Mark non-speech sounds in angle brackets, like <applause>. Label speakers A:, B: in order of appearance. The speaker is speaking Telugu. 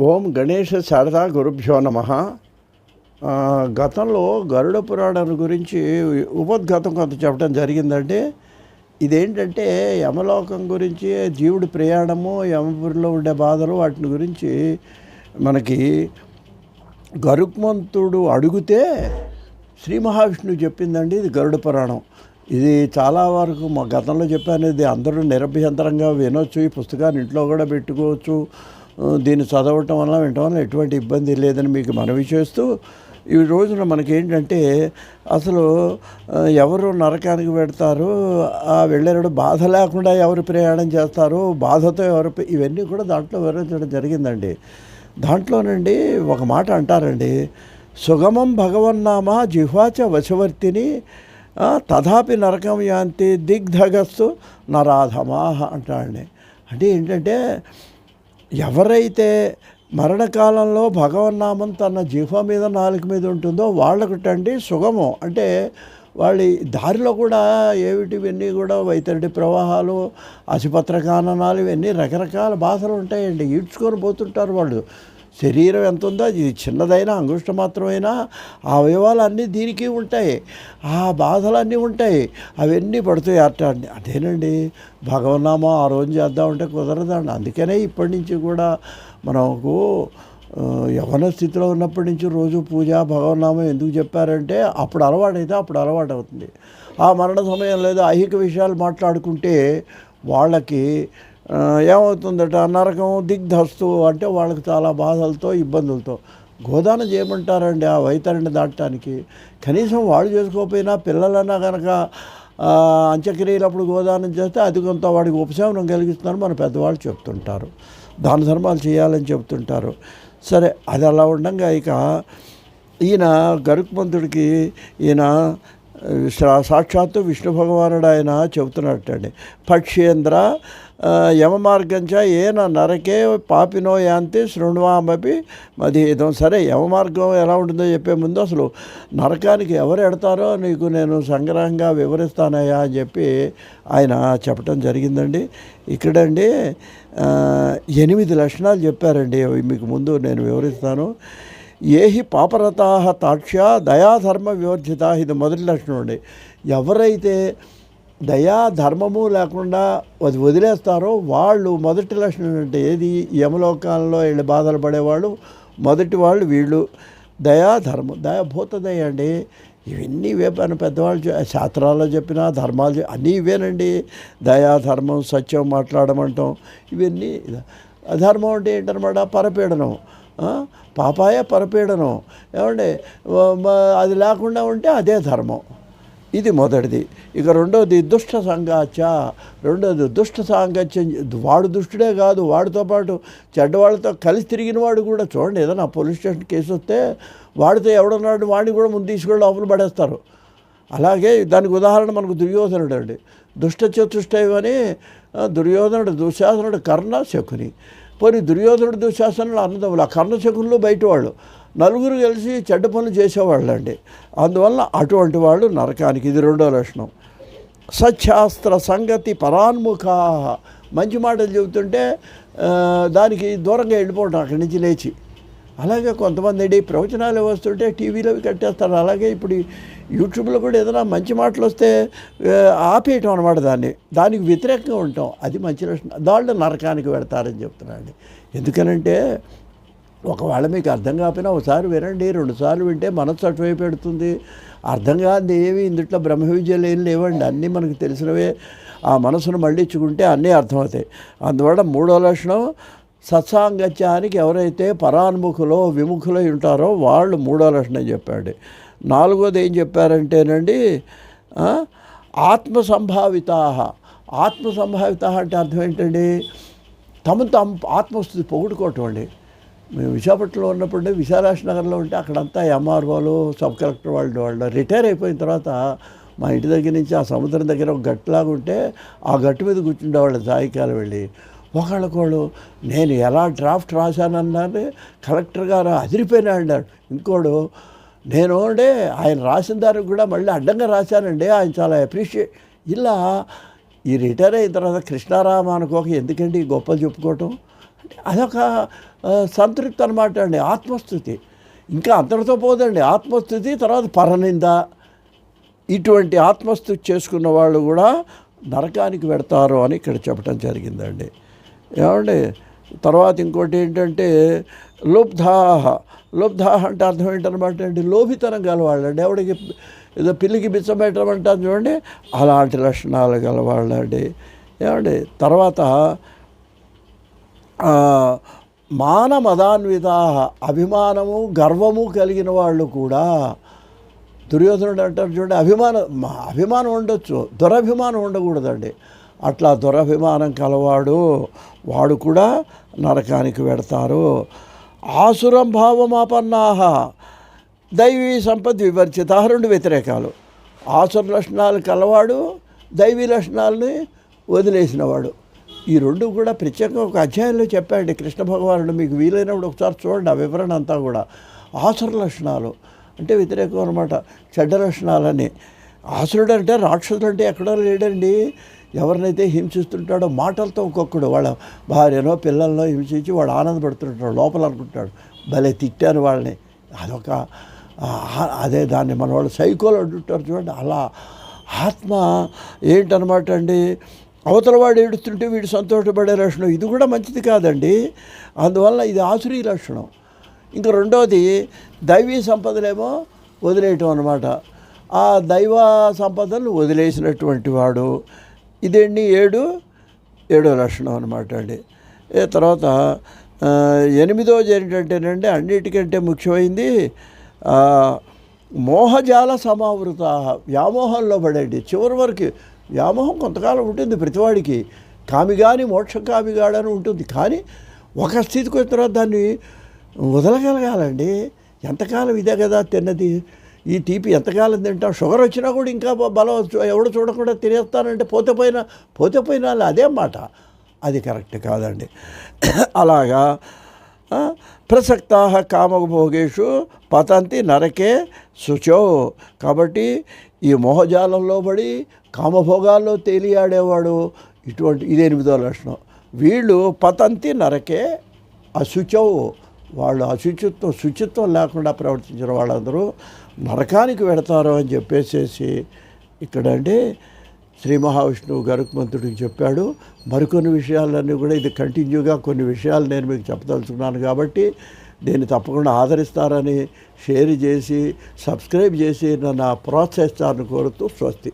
A: ఓం గణేష శారదా గురుభ్యో నమ. గతంలో గరుడ పురాణం గురించి ఉపద్గతం కొంత చెప్పడం జరిగిందంటే ఇదేంటంటే యమలోకం గురించి జీవుడి ప్రయాణము యమపురిలో ఉండే బాధలు వాటిని గురించి మనకి గరుక్మంతుడు అడిగితే శ్రీ మహావిష్ణువు చెప్పిందండి ఇది గరుడ పురాణం. ఇది చాలా వరకు మా గతంలో చెప్పాను ఇది అందరూ నిరభ్యంతరంగా వినొచ్చు ఈ పుస్తకాన్ని ఇంట్లో కూడా పెట్టుకోవచ్చు. దీన్ని చదవటం వల్ల వినటం వల్ల ఎటువంటి ఇబ్బంది లేదని మీకు మనవి చేస్తూ ఈ రోజున మనకేంటంటే అసలు ఎవరు నరకానికి పెడతారు ఆ వెళ్ళేవాడు బాధ లేకుండా ఎవరు ప్రయాణం చేస్తారు బాధతో ఎవరు ఇవన్నీ కూడా దాంట్లో వివరించడం జరిగిందండి. దాంట్లోనండి ఒక మాట అంటారండి సుగమం భగవన్నామ జిహ్వాచ వశవర్తిని తథాపి నరకం యాంతి దిగ్ధగస్సు నరాధమాహ అంటాడండి అంటే ఏంటంటే ఎవరైతే మరణకాలంలో భగవన్నామం తన జిహ్వ మీద నాలుక మీద ఉంటుందో వాళ్ళకటండి సుగమం. అంటే వాళ్ళ దారిలో కూడా ఏమిటి ఇవన్నీ కూడా వైతరిడి ప్రవాహాలు అసిపత్ర కాననాలు ఇవన్నీ రకరకాల బాధలు ఉంటాయండి. ఈడ్చుకొని పోతుంటారు వాళ్ళు. శరీరం ఎంత ఉందో అది చిన్నదైనా అంగుష్ట మాత్రమైనా ఆ అవయవాలు అన్నీ దీనికి ఉంటాయి. ఆ బాధలన్నీ ఉంటాయి. అవన్నీ పడుతాయి. అట్ట అదేనండి. భగవన్నామా ఆ రోజు చేద్దామంటే కుదరదండి. అందుకనే ఇప్పటి నుంచి కూడా మనకు యవన స్థితిలో ఉన్నప్పటి నుంచి రోజు పూజ భగవన్నామం ఎందుకు చెప్పారంటే అప్పుడు అలవాటైతే అప్పుడు అలవాటు అవుతుంది ఆ మరణ సమయం లేదా ఐహిక విషయాలు మాట్లాడుకుంటే వాళ్ళకి ఏమవుతుందట? నరకం దిగ్ధస్తు అంటే వాళ్ళకి చాలా బాధలతో ఇబ్బందులతో. గోదానం చేయమంటారండి ఆ వైతరిని దాటడానికి కనీసం వాళ్ళు చేసుకోకపోయినా పిల్లలన్నా కనుక అంత్యక్రియలప్పుడు గోదానం చేస్తే అది కొంత వాడికి ఉపశమనం కలిగిస్తుందని మన పెద్దవాళ్ళు చెప్తుంటారు. దాన ధర్మాలు చేయాలని చెప్తుంటారు. సరే అది అలా ఉండగా ఇక ఈయన గరుక్మంతుడికి ఈయన సాక్షాత్తు విష్ణు భగవానుడు ఆయన చెబుతున్నట్టండి. పక్షేంద్ర యమమార్గంచ ఏన నరకే పాపినో యాంతి శృణ్వామపి మధీతం సరే యమమార్గం ఎలా ఉంటుందో చెప్పే ముందు అసలు నరకానికి ఎవరు ఎడతారో నీకు నేను సంగ్రహంగా వివరిస్తానయ్యా అని చెప్పి ఆయన చెప్పటం జరిగిందండి. ఇక్కడండి ఎనిమిది లక్షణాలు చెప్పారండి. మీకు ముందు నేను వివరిస్తాను. ఏహి పాపరతాహ తాక్ష్య దయాధర్మ వివర్జిత. ఇది మొదటి లక్షణం అండి. ఎవరైతే దయా ధర్మము లేకుండా అది వదిలేస్తారో వాళ్ళు మొదటి లక్షణం అంటే ఏది? యమలోకాలలో వీళ్ళు బాధలు పడేవాళ్ళు మొదటి వాళ్ళు వీళ్ళు దయా ధర్మం. దయా భూత దయ అండి. ఇవన్నీ ఇవే పెద్దవాళ్ళు శాస్త్రాల్లో చెప్పిన ధర్మాలు అన్నీ ఇవేనండి. దయా ధర్మం సత్యం మాట్లాడమంటాం. ఇవన్నీ అధర్మం అంటే ఏంటనమాట? పరపీడనం. పాపాయ పరపీడనం. ఏమండి? అది లేకుండా ఉంటే అదే ధర్మం. ఇది మొదటిది. ఇక రెండోది దుష్ట సంగాచ రెండోది దుష్ట సాంగత్యం. వాడు దుష్టుడే కాదు వాడితో పాటు చెడ్డవాళ్ళతో కలిసి తిరిగిన వాడు కూడా చూడండి ఏదైనా పోలీస్ స్టేషన్ కేసు వస్తే వాడితో ఎవడున్నాడు వాడిని కూడా ముందు తీసుకెళ్ళి లోపల పడేస్తారు. అలాగే దానికి ఉదాహరణ మనకు దుర్యోధనుడు అండి. దుష్ట చతుష్టయమని దుర్యోధనుడు దుశ్శాసనుడు కర్ణ శకుని. పోనీ దుర్యోధనుడు దుశ్శాసనుడు అన్నదమ్ములు ఆ కర్ణశకులు బయటవాళ్ళు. బయట వాళ్ళు నలుగురు కలిసి చెడ్డ పనులు చేసేవాళ్ళండి. అందువల్ల అటువంటి వాళ్ళు నరకానికి ఇది రెండో లక్షణం. సత్శాస్త్ర సంగతి పరాన్ముఖ మంచి మాటలు చెబుతుంటే దానికి దూరంగా వెళ్ళిపోవడం అక్కడి నుంచి లేచి. అలాగే కొంతమంది ప్రవచనాలు వస్తుంటే టీవీలో కట్టేస్తారు. అలాగే ఇప్పుడు యూట్యూబ్లో కూడా ఏదైనా మంచి మాటలు వస్తే ఆపేయటం అనమాట దాన్ని. దానికి వ్యతిరేకంగా ఉంటాం అది మంచి లక్షణం. దాళ్ళు నరకానికి పెడతారని చెప్తున్నాండి ఎందుకనంటే ఒకవేళ మీకు అర్థం కాకపోయినా ఒకసారి వినండి రెండుసార్లు వింటే మనసు అటువైపు పెడుతుంది. అర్థం కాదు ఏమి ఇందుట్లో బ్రహ్మ విద్యలు ఏం లేవండి. అన్నీ మనకు తెలిసినవే. ఆ మనసును మళ్ళించుకుంటే అన్నీ అర్థమవుతాయి. అందువల్ల మూడో లక్షణం సత్సాంగత్యానికి ఎవరైతే పరాన్ముఖులో విముఖులై ఉంటారో వాళ్ళు మూడో లక్షణం చెప్పాడు. నాలుగోది ఏం చెప్పారంటేనండి ఆత్మ సంభావిత ఆత్మ సంభావిత అంటే అర్థం ఏంటండి? తమ తాము ఆత్మస్థుతి పొగుడుకోవటం అండి. మేము విశాఖపట్నంలో ఉన్నప్పుడు విశాలాక్ష నగర్లో ఉంటే అక్కడంతా ఎంఆర్ఓలు సబ్ కలెక్టర్ వాళ్ళు వాళ్ళు రిటైర్ అయిపోయిన తర్వాత మా ఇంటి దగ్గర నుంచి ఆ సముద్రం దగ్గర ఒక గట్టులాగా ఉంటే ఆ గట్టు మీద కూర్చుండేవాళ్ళు సాయంకాలం వెళ్ళి. ఒకళ్ళకోళ్ళు నేను ఎలా డ్రాఫ్ట్ రాశానన్నానే కలెక్టర్ గారు అదిరిపోయినా అన్నాడు. ఇంకోడు నేను అంటే ఆయన రాసిన దానికి కూడా మళ్ళీ అడ్డంగా రాశానండి. ఆయన చాలా అప్రిషియేట్ ఇలా ఈ రిటైర్ అయిన తర్వాత కృష్ణారామ అనుకోక ఎందుకండి గొప్పలు చెప్పుకోవటం? అంటే అదొక సంతృప్తి అనమాట అండి ఆత్మస్థుతి. ఇంకా అంతటితో పోదండి ఆత్మస్థుతి తర్వాత పరనింద. ఇటువంటి ఆత్మస్థుతి చేసుకున్న వాళ్ళు కూడా నరకానికి పెడతారు అని ఇక్కడ చెప్పడం జరిగిందండి. ఏమండి? తర్వాత ఇంకోటి ఏంటంటే లుబ్ధాహ. లుబ్ధాహ అంటే అర్థం ఏంటనమాట అండి లోభితనం గలవాళ్ళండి ఎవడికి ఏదో పిల్లికి బిచ్చబెట్టడం అంటారు చూడండి అలాంటి లక్షణాలు గలవాళ్ళండి. ఏమండి? తర్వాత మాన మదాన్వితా అభిమానము గర్వము కలిగిన వాళ్ళు కూడా దుర్యోధనుడు అంటారు చూడండి అభిమానం అభిమానం ఉండొచ్చు. దురభిమానం ఉండకూడదండి. అట్లా దురభిమానం కలవాడు వాడు కూడా నరకానికి వెడతారు. ఆసురం భావమాపన్నాహ దైవీ సంపద వివర్చిత రెండు వ్యతిరేకాలు. ఆసుర లక్షణాలు కలవాడు దైవీ లక్షణాలని వదిలేసినవాడు. ఈ రెండు కూడా ప్రత్యేకంగా ఒక అధ్యాయంలో చెప్పాడు కృష్ణ భగవానుడు మీకు వీలైనప్పుడు ఒకసారి చూడండి ఆ వివరణ అంతా కూడా. ఆసుర లక్షణాలు అంటే వ్యతిరేకం అనమాట చెడ్డ లక్షణాలని. ఆసురుడు అంటే రాక్షసుడు అంటే ఎక్కడో లేడండి. ఎవరినైతే హింసిస్తుంటాడో మాటలతో ఒక్కొక్కడు వాళ్ళ భార్యనో పిల్లల్లో హింసించి వాడు ఆనందపడుతుంటాడు లోపల అనుకుంటాడు భలే తిట్టారు వాళ్ళని. అదొక అదే దాన్ని మన వాళ్ళు సైకోలు అంటుంటారు చూడండి. అలా ఆత్మ ఏంటనమాట అండి? అవతల వాడు ఏడుస్తుంటే వీడు సంతోషపడే లక్షణం. ఇది కూడా మంచిది కాదండి. అందువల్ల ఇది ఆసురీ లక్షణం. ఇంకా రెండవది దైవీ సంపదలేమో వదిలేయటం అనమాట ఆ దైవ సంపదలు వదిలేసినటువంటి వాడు ఇదేంటి? ఏడు? ఏడో లక్షణం అనమాట అండి. తర్వాత ఎనిమిదో ఎనిమిదోది ఏంటంటేనండి అన్నిటికంటే ముఖ్యమైంది మోహజాల సమావృత వ్యామోహంలో పడండి. చివరి వరకు వ్యామోహం కొంతకాలం ఉంటుంది ప్రతివాడికి. కామిగాని మోక్ష కామిగాడని ఉంటుంది. కానీ ఒక స్థితికి వచ్చిన తర్వాత దాన్ని వదలగలగాలండి. ఎంతకాలం ఇదే కదా తిన్నది? ఈ తీపి ఎంతకాలం తింటాం? షుగర్ వచ్చినా కూడా ఇంకా బలం ఎవడు చూడకుండా తినేస్తానంటే పోతే పోయినా పోతే పోయినా అదే మాట. అది కరెక్ట్ కాదండి. <coughs> అలాగా ప్రసక్త ప్రసక్తా కామభోగేషు పతంతి నరకే శుచో. కాబట్టి ఈ మోహజాలంలో పడి కామభోగాల్లో తేలియాడేవాడు ఇటువంటి ఇది ఎనిమిదో లక్షణం. వీళ్ళు పతంతి నరకే అశుచవు వాళ్ళు అశుచిత్వం శుచిత్వం లేకుండా ప్రవర్తించిన వాళ్ళందరూ నరకానికి వెడతారు అని చెప్పేసేసి ఇక్కడంటే శ్రీ మహావిష్ణువు గరుక్మంతుడికి చెప్పాడు. మరికొన్ని విషయాలన్నీ కూడా ఇది కంటిన్యూగా కొన్ని విషయాలు నేను మీకు చెప్పదలుచుకున్నాను కాబట్టి దీన్ని తప్పకుండా ఆదరిస్తారని షేర్ చేసి సబ్స్క్రైబ్ చేసి నన్ను ప్రోత్సహిస్తారని కోరుతూ స్వస్తి.